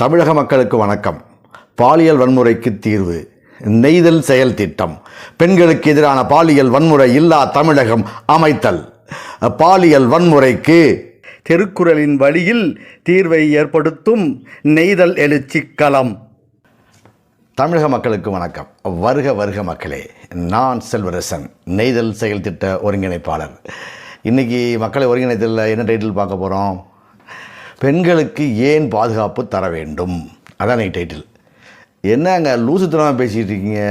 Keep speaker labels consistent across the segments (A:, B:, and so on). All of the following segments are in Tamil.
A: தமிழக மக்களுக்கு வணக்கம். பாலியல் வன்முறைக்கு தீர்வு. நெய்தல் செயல் திட்டம். பெண்களுக்கு எதிரான பாலியல் வன்முறை இல்லா தமிழகம் அமைத்தல். பாலியல் வன்முறைக்கு திருக்குறளின் வழியில் தீர்வை ஏற்படுத்தும் நெய்தல் எழுச்சி களம் தமிழக மக்களுக்கு வணக்கம். வருக வருக மக்களே. நான் செல்வரசன் நெய்தல் செயல் திட்ட ஒருங்கிணைப்பாளர். இன்றைக்கி மக்களை ஒருங்கிணைத்தலில் என்ன டைட்டில் பார்க்க போகிறோம் பெண்களுக்கு ஏன் பாதுகாப்பு தர வேண்டும்? அதான் நீ டைட்டில் என்னங்க லூசுத்தனமாக பேசிகிட்டு இருக்கீங்க?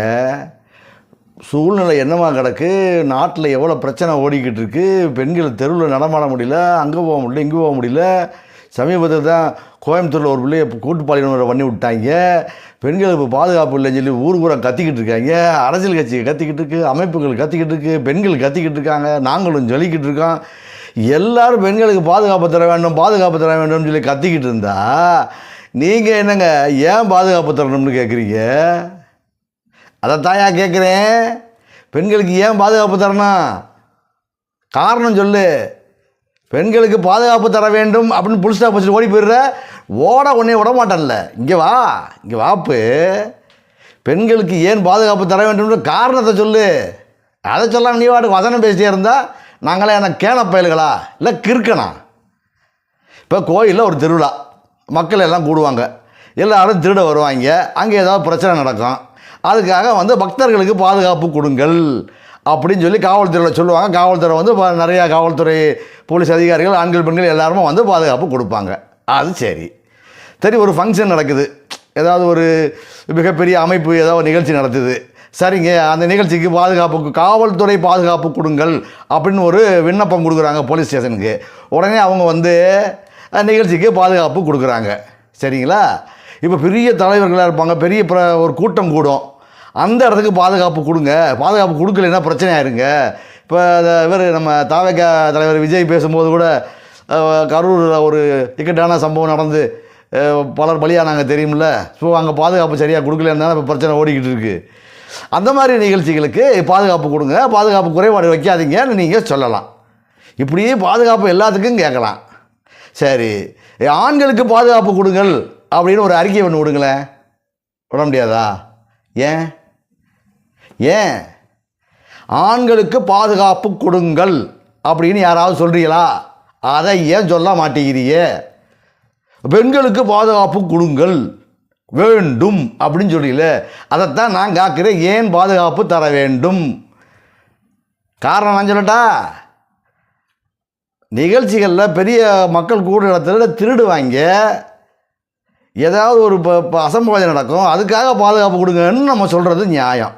A: சூழ்நிலை என்னமா கிடக்கு? நாட்டில் எவ்வளோ பிரச்சனை ஓடிக்கிட்டு இருக்கு? பெண்கள் தெருவில் நடமாட முடியல அங்கே போக முடியல இங்கே போக முடியல. சமீபத்தில் தான் கோயம்புத்தூரில் ஒரு பிள்ளைய கூட்டுப்பாளையம் பண்ணி விட்டாங்க. பெண்களுக்கு பாதுகாப்பு இல்லைன்னு சொல்லி ஊர் பூரா கத்திக்கிட்டு இருக்காங்க. அரசியல் கட்சி கத்திக்கிட்டு இருக்கு அமைப்புகள் கத்திக்கிட்டு இருக்கு பெண்கள் கத்திக்கிட்டு இருக்காங்க. நாங்களும் ஜொலிக்கிட்டு இருக்கோம். எல்லாரும் பெண்களுக்கு பாதுகாப்பு தர வேண்டும் பாதுகாப்பு தர வேண்டும்னு சொல்லி கத்திக்கிட்டு இருந்தா நீங்கள் என்னங்க ஏன் பாதுகாப்பு தரணும்னு கேட்குறீங்க அதை தாயா கேட்குறேன் பெண்களுக்கு ஏன் பாதுகாப்பு தரணும்? காரணம் சொல்லு. பெண்களுக்கு பாதுகாப்பு தர வேண்டும் அப்படின்னு புல் ஸ்டாப் வச்சுட்டு ஓடி போயிடுற ஓட உடனே விட மாட்டேன்ல. இங்கே வா இங்கே வாப்பு. பெண்களுக்கு ஏன் பாதுகாப்பு தர வேண்டும்ன்ற காரணத்தை சொல்லு. அதை சொல்லாமல் நீ வாட்டுக்கு வசனம் பேசிட்டே இருந்தால் நாங்களே என்ன கேன பயல்களா? இல்லை கிறுக்கனா? இப்போ கோயிலில் ஒரு திருவிழா. மக்கள் எல்லாம் கூடுவாங்க. எல்லாரும் திருட வருவாங்க. அங்கே ஏதாவது பிரச்சனை நடக்கும். அதுக்காக வந்து பக்தர்களுக்கு பாதுகாப்பு கொடுங்கள் அப்படின்னு சொல்லி காவல்துறையில் சொல்லுவாங்க. காவல்துறை வந்து நிறையா காவல்துறை போலீஸ் அதிகாரிகள் ஆண்கள் பெண்கள் எல்லாருமே வந்து பாதுகாப்பு கொடுப்பாங்க. அது சரி. சரி ஒரு ஃபங்க்ஷன் நடக்குது. ஏதாவது ஒரு மிகப்பெரிய அமைப்பு ஏதாவது ஒரு நிகழ்ச்சி நடத்துது. சரிங்க அந்த நிகழ்ச்சிக்கு பாதுகாப்புக்கு காவல்துறை பாதுகாப்பு கொடுங்கள் அப்படின்னு ஒரு விண்ணப்பம் கொடுக்குறாங்க போலீஸ் ஸ்டேஷனுக்கு. உடனே அவங்க வந்து நிகழ்ச்சிக்கு பாதுகாப்பு கொடுக்குறாங்க. சரிங்களா? இப்போ பெரிய தலைவர்களாக இருப்பாங்க பெரிய ப்ர ஒரு கூட்டம் கூடும். அந்த இடத்துக்கு பாதுகாப்பு கொடுங்க. பாதுகாப்பு கொடுக்கலன்னா பிரச்சனை ஆயிருங்க. இப்போ இவர் நம்ம தாவக தலைவர் விஜய் பேசும்போது கூட கரூரில் ஒரு இக்கட்டான சம்பவம் நடந்து பலர் பலியானாங்க தெரியுமில்ல ஸோ அங்கே பாதுகாப்பு சரியாக கொடுக்கலன்னா இப்போ பிரச்சனை ஓடிக்கிட்டு இருக்குது அந்த மாதிரி நிகழ்ச்சிகளுக்கு பாதுகாப்பு கொடுங்க. பாதுகாப்பு குறைபாடு வைக்காதீங்கன்னு நீங்கள் சொல்லலாம். இப்படியே பாதுகாப்பு எல்லாத்துக்கும் கேட்கலாம். சரி. ஆண்களுக்கு பாதுகாப்பு கொடுங்கள் அப்படின்னு ஒரு அறிக்கை ஒன்று விடுங்களேன். விட முடியாதா? ஏன்? ஏன்? ஆண்களுக்கு பாதுகாப்பு கொடுங்கள் அப்படின்னு யாராவது சொல்கிறீங்களா அதை ஏன் சொல்ல மாட்டேங்கிறீயே பெண்களுக்கு பாதுகாப்பு கொடுங்கள். வேண்டும் அப்படின்னு சொல்லியில அதைத்தான் நான் காக்கிறேன். ஏன் பாதுகாப்பு தர வேண்டும்? காரணம் நான் சொல்லட்டா நிகழ்ச்சிகளில் பெரிய மக்கள் கூடுற இடத்துல திருடுவாங்க. ஏதாவது ஒரு இப்போ இப்போ அசம்பாவிதம் நடக்கும். அதுக்காக பாதுகாப்பு கொடுங்கன்னு நம்ம சொல்கிறது நியாயம்.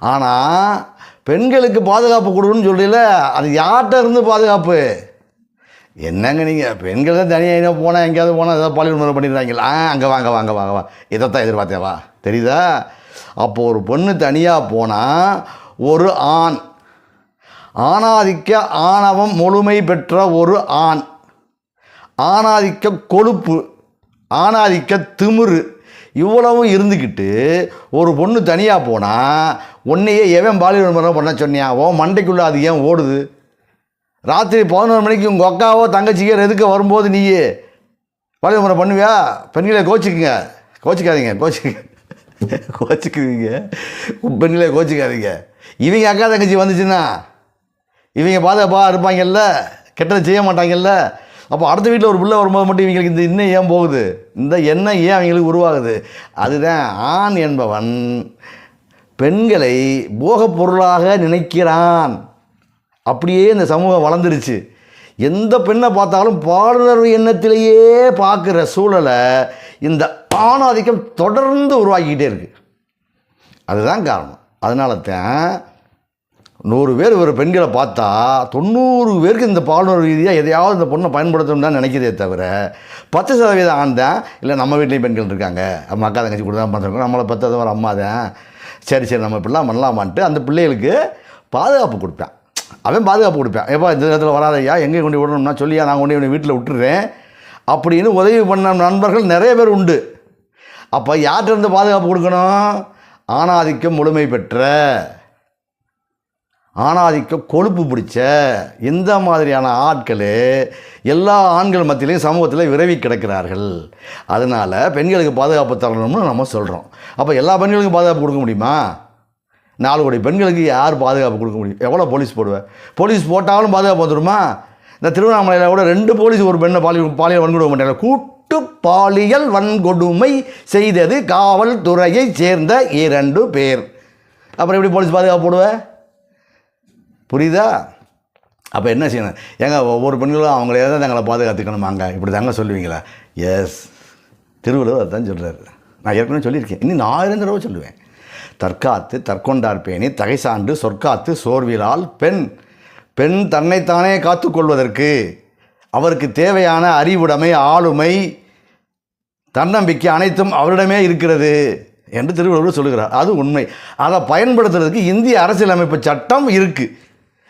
A: ஆனால் பெண்களுக்கு பாதுகாப்பு கொடுக்கணும்னு சொல்றீல அது யார்கிட்ட இருந்து பாதுகாப்பு? என்னங்க நீங்கள் பெண்கள் தான் தனியாக என்ன போனால் எங்கேயாவது போனால் ஏதாவது பாலியல் முறை பண்ணிடுறாங்களா? ஆ அங்கே வாங்க வாங்க வாங்க வா இதைத்தான் எதிர்பார்த்தேவா தெரியுதா? அப்போது ஒரு பொண்ணு தனியாக போனால் ஒரு ஆண். ஆணாதிக்க ஆணவம் முழுமை பெற்ற ஒரு ஆண். ஆணாதிக்க கொழுப்பு ஆணாதிக்க திமிரு இவ்வளவும் இருந்துக்கிட்டு ஒரு பொண்ணு தனியாக போனால் உன்னையே எவன் பாலியல் முறை பண்ண சொன்னியா? ஓ மண்டைக்குள்ளே அது ஏன் ஓடுது? ராத்திரி பதினோரு மணிக்கு உங்கள் அக்காவோ தங்கச்சிக்கோ எதுக்க வரும்போது நீ பாலியல் முறை பண்ணுவியா? பெண்களை கோச்சிக்குங்க. கோச்சிக்காதீங்க கோச்சிக்க கோச்சிக்குவீங்க பெண்களே கோச்சிக்காதீங்க. இவங்க அக்கா தங்கச்சி வந்துச்சுன்னா இவங்க பாதுகாப்பாக இருப்பாங்கல்ல கெட்டதை செய்ய மாட்டாங்கல்ல. அப்போ அடுத்த வீட்டில் ஒரு பிள்ளை வரும்போது மட்டும் இவங்களுக்கு இந்த இன்னும் ஏன் போகுது? இந்த எண்ணம் ஏன் அவங்களுக்கு உருவாகுது? அதுதான் ஆண் என்பவன் பெண்களை போகப் பொருளாக நினைக்கிறான். அப்படியே இந்த சமூகம் வளர்ந்துருச்சு. எந்த பெண்ணை பார்த்தாலும் பாலுணர்வு எண்ணத்திலேயே பார்க்குற சூழலை இந்த ஆணாதிக்கம் தொடர்ந்து உருவாக்கிக்கிட்டே இருக்குது அதுதான் காரணம். அதனால தான் நூறு பேர் ஒரு பெண்களை பார்த்தா தொண்ணூறு பேருக்கு இந்த பாலுணர்வு ரீதியாக எதையாவது இந்த பொண்ணை பயன்படுத்தணும்னு தான் நினைக்கிறதே தவிர பத்து சதவீதம் ஆண் தான் இல்லை நம்ம வீட்லேயும் பெண்கள் இருக்காங்க. நம்ம அக்கா தங்கச்சி கூட தான் பண்ணுறோம் நம்மளை பத்தது ஒரு அம்மா தான். சரி சரி நம்ம இப்படிலாம் பண்ணலாமான்ட்டு அந்த பிள்ளைகளுக்கு பாதுகாப்பு கொடுப்பேன் அவன் பாதுகாப்பு கொடுப்பேன். எப்போ இந்த நேரத்தில் வராதையா எங்கே கொண்டு விடணும்னா சொல்லியா? நான் கொண்டு இவனை வீட்டில் விட்டுறேன் அப்படின்னு உதவி பண்ண நண்பர்கள் நிறைய பேர் உண்டு. அப்போ யார்கிட்ட இருந்து பாதுகாப்பு கொடுக்கணும்? ஆணாதிக்கம் முழுமை பெற்ற ஆணாதிக்கம் கொழுப்பு பிடிச்ச இந்த மாதிரியான ஆட்கள் எல்லா ஆண்கள் மத்தியிலையும் சமூகத்தில் விரவி கிடக்கிறார்கள். அதனால் பெண்களுக்கு பாதுகாப்பு தரணும்னு நம்ம சொல்கிறோம் அப்போ எல்லா பெண்களுக்கும் பாதுகாப்பு கொடுக்க முடியுமா? நாலு கோடி பெண்களுக்கு யார் பாதுகாப்பு கொடுக்க முடியும்? எவ்வளோ போலீஸ் போடுவேன் போலீஸ் போட்டாலும் பாதுகாப்பு வந்துடுமா இந்த திருவண்ணாமலையில் கூட ரெண்டு போலீஸ் ஒரு பெண்ணை பாலியல் பாலியல் வன்கொடுமை மாட்டாங்க. கூட்டு பாலியல் வன்கொடுமை செய்தது காவல்துறையைச் சேர்ந்த இரண்டு பேர். அப்புறம் எப்படி போலீஸ் பாதுகாப்பு போடுவேன் புரியுதா? அப்போ என்ன செய்யணும்? ஏங்க ஒவ்வொரு பெண்களும் அவங்களே தான் தங்களை பாதுகாத்துக்கணுமாங்க? இப்படி தாங்க சொல்லுவீங்களா? எஸ் திருவள்ளுவர் அதான் சொல்கிறாரு நான் ஏற்கனவே சொல்லியிருக்கேன். இன்னும் நான் ஆயிரம் தடவை சொல்லுவேன். தற்காத்து தற்கொண்டார் பேணி தகைசான்று சொற்காத்து சோர்விலால் பெண். பெண் தன்னைத்தானே காத்துக்கொள்வதற்கு அவருக்கு தேவையான அறிவுடைமை ஆளுமை தன்னம்பிக்கை அனைத்தும் அவரிடமே இருக்கிறது என்று திருவள்ளுவர் சொல்லுகிறார். அது உண்மை. அதை பயன்படுத்துறதுக்கு இந்திய அரசியலமைப்பு சட்டம் இருக்குது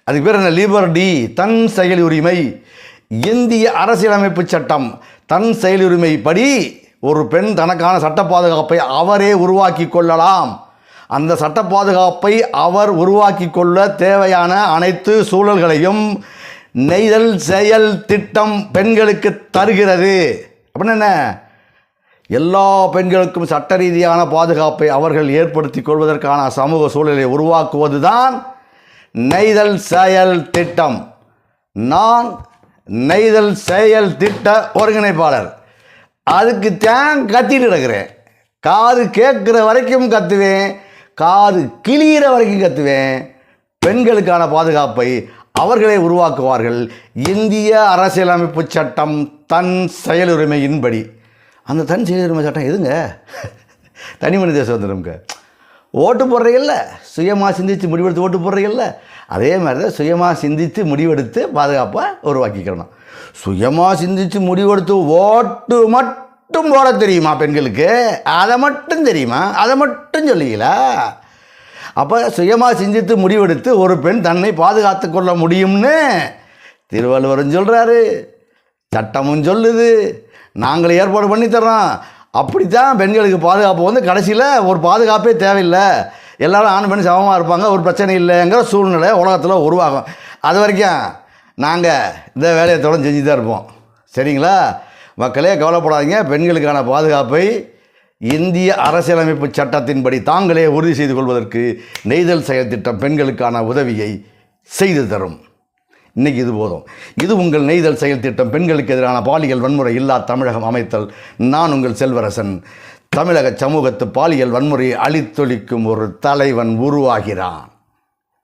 A: அதுக்கு பேர் என்ன? லிபர்டி தன் செயல் உரிமை இந்திய அரசியலமைப்பு சட்டம் தன் செயல் ஒரு பெண் தனக்கான சட்ட பாதுகாப்பை அவரே உருவாக்கி கொள்ளலாம். அந்த சட்ட பாதுகாப்பை அவர் உருவாக்கி கொள்ள தேவையான அனைத்து சூழல்களையும் நெய்தல் செயல் திட்டம் பெண்களுக்கு தருகிறது. அப்படின்னு என்ன? எல்லா பெண்களுக்கும் சட்ட ரீதியான பாதுகாப்பை அவர்கள் ஏற்படுத்தி கொள்வதற்கான சமூக சூழலை உருவாக்குவது தான் நெய்தல் செயல் திட்டம். நான் நெய்தல் செயல் திட்ட ஒருங்கிணைப்பாளர். அதுக்கு தான் கத்திட்டு இருக்கிறேன் காது கேட்குற வரைக்கும் கத்துவேன். காது கிளியிற வரைக்கும் கத்துவேன். பெண்களுக்கான பாதுகாப்பை அவர்களே உருவாக்குவார்கள். இந்திய அரசியலமைப்பு சட்டம் தன் செயலுரிமையின்படி. அந்த தன் செயலுரிமை சட்டம் எதுங்க? தனி மனித சுதந்திரம்ங்க. ஓட்டு போடுறீங்கல்ல? சுயமாக சிந்தித்து முடிவெடுத்து ஓட்டு போடுறீங்கல்ல? அதே மாதிரி தான் சுயமாக சிந்தித்து முடிவெடுத்து பாதுகாப்பாக உருவாக்கிக்கிறணும். சுயமாக சிந்தித்து முடிவெடுத்து ஓட்டு மட்டும் மட்டும் போட தெரியுமா பெண்களுக்கு? அதை மட்டும் தெரியுமா? அதை மட்டும் சொல்லுவீங்களா? அப்போ சுயமாக சிந்தித்து முடிவெடுத்து ஒரு பெண் தன்னை பாதுகாத்து கொள்ள முடியும்னு திருவள்ளுவரும் சொல்கிறாரு சட்டமும் சொல்லுது. நாங்களே ஏற்பாடு பண்ணி தர்றோம். அப்படித்தான் பெண்களுக்கு பாதுகாப்பு வந்து கடைசியில் ஒரு பாதுகாப்பே தேவையில்லை. எல்லோரும் ஆண் பெண் சமமாக இருப்பாங்க. ஒரு பிரச்சனை இல்லைங்கிற சூழ்நிலை உலகத்தில் உருவாகும். அது வரைக்கும் நாங்கள் இந்த வேலையை தொடர்ந்து செஞ்சு தான் இருப்போம். சரிங்களா? மக்களே கவலைப்படாதீங்க. பெண்களுக்கான பாதுகாப்பை இந்திய அரசியலமைப்பு சட்டத்தின்படி தாங்களே உறுதி செய்து கொள்வதற்கு நெய்தல் செயல் திட்டம் பெண்களுக்கான உதவியை செய்து தரும். இன்னைக்கு இது போதும். இது உங்கள் நெய்தல் செயல் திட்டம். பெண்களுக்கு எதிரான பாலியல் வன்முறை இல்லா தமிழகம் அமைத்தல். நான் உங்கள் செல்வரசன். தமிழக சமூகத்து பாலியல் வன்முறையை அழித்தொழிக்கும் ஒரு தலைவன் உருவாகிறான்.